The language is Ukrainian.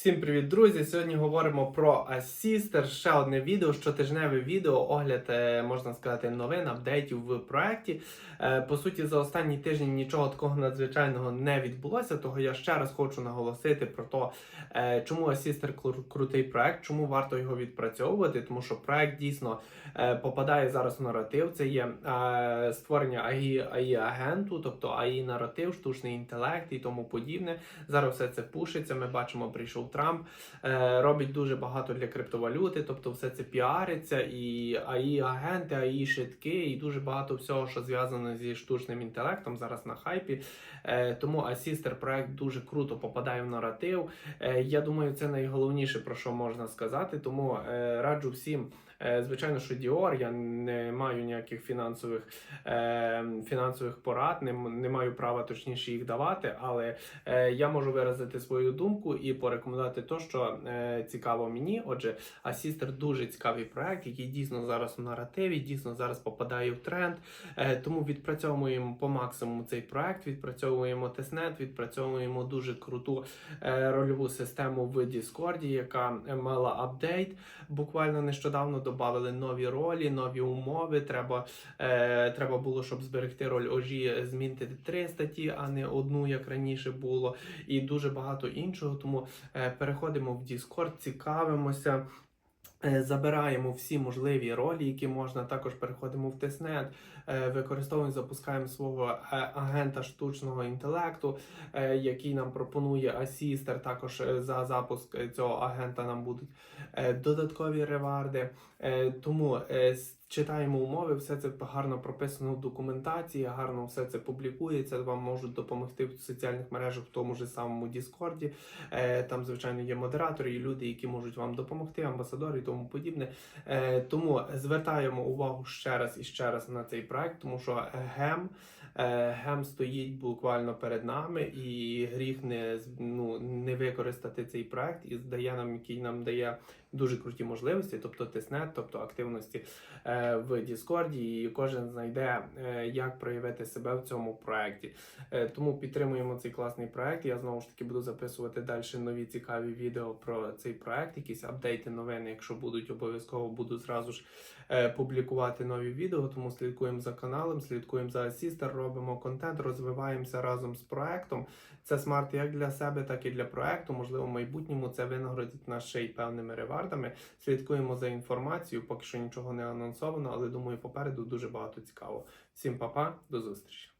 Всім привіт, друзі! Сьогодні говоримо про Assister. Ще одне відео, щотижневе відео, огляд, е, можна сказати, новин, апдейтів в проєкті. Е, По суті, за останній тиждень нічого такого надзвичайного не відбулося. Того я ще раз хочу наголосити про те, чому Assister крутий проект, чому варто його відпрацьовувати, тому що проект дійсно е, попадає зараз в наратив. Це є створення АІ агенту, тобто АІ наратив, штучний інтелект і тому подібне. Зараз все це пушиться. Ми бачимо, прийшов Трамп, е, робить дуже багато для криптовалюти, тобто все це піариться, і АІ агенти, АІ шитки, і дуже багато всього, що зв'язано зі штучним інтелектом зараз на хайпі. Е, тому Асістер проект дуже круто попадає в наратив. Е, я думаю, це найголовніше про що можна сказати. Тому раджу всім. Е, Звичайно, що Dior, я не маю ніяких фінансових, е, фінансових порад, не, не маю права точніше їх давати, але е, я можу виразити свою думку і порекомендувати те, що цікаво мені. Отже, Assister дуже цікавий проект, який дійсно зараз у наративі, дійсно зараз попадає в тренд. Тому відпрацьовуємо по максимуму цей проект, відпрацьовуємо тестнет, відпрацьовуємо дуже круту рольову систему в Discord, яка мала апдейт. Буквально нещодавно додали нові ролі, нові умови. Треба, е, треба було, щоб зберегти роль ОЖі, змінити три статті, а не одну, як раніше було, і дуже багато іншого. Тому е, переходимо в Discord, цікавимося. Е, Забираємо всі можливі ролі, які можна. Також переходимо в тестнет, е, використовуємо, запускаємо свого е, агента штучного інтелекту, який нам пропонує асістер. Також за запуск цього агента нам будуть додаткові реварди. Тому читаємо умови, все це гарно прописано в документації, гарно все це публікується. Вам можуть допомогти в соціальних мережах, в тому ж самому Діскорді. Е, Там, звичайно, є модератори і люди, які можуть вам допомогти, амбасадори і тому подібне. Е, Тому звертаємо увагу ще раз і ще раз на цей проект, тому що гем. Е, Гем стоїть буквально перед нами, і гріх не ну, не використати цей проект і здає нам, який нам дає дуже круті можливості, тобто тиснет, тобто активності е, в Діскорді, і кожен знайде, е, як проявити себе в цьому проекті. Е, Тому підтримуємо цей класний проект. Я знову ж таки буду записувати далі нові цікаві відео про цей проект, якісь апдейти, новини. Якщо будуть обов'язково, буду зразу ж е, публікувати нові відео. Тому слідкуємо за каналом, слідкуємо за Assister, робимо контент, розвиваємося разом з проектом. Це смарт як для себе, так і для проекту. Можливо, в майбутньому це винагородить нас ще й певними ревардами. Слідкуємо за інформацією, поки що нічого не анонсовано, але думаю, попереду дуже багато цікаво. Всім па-па, до зустрічі!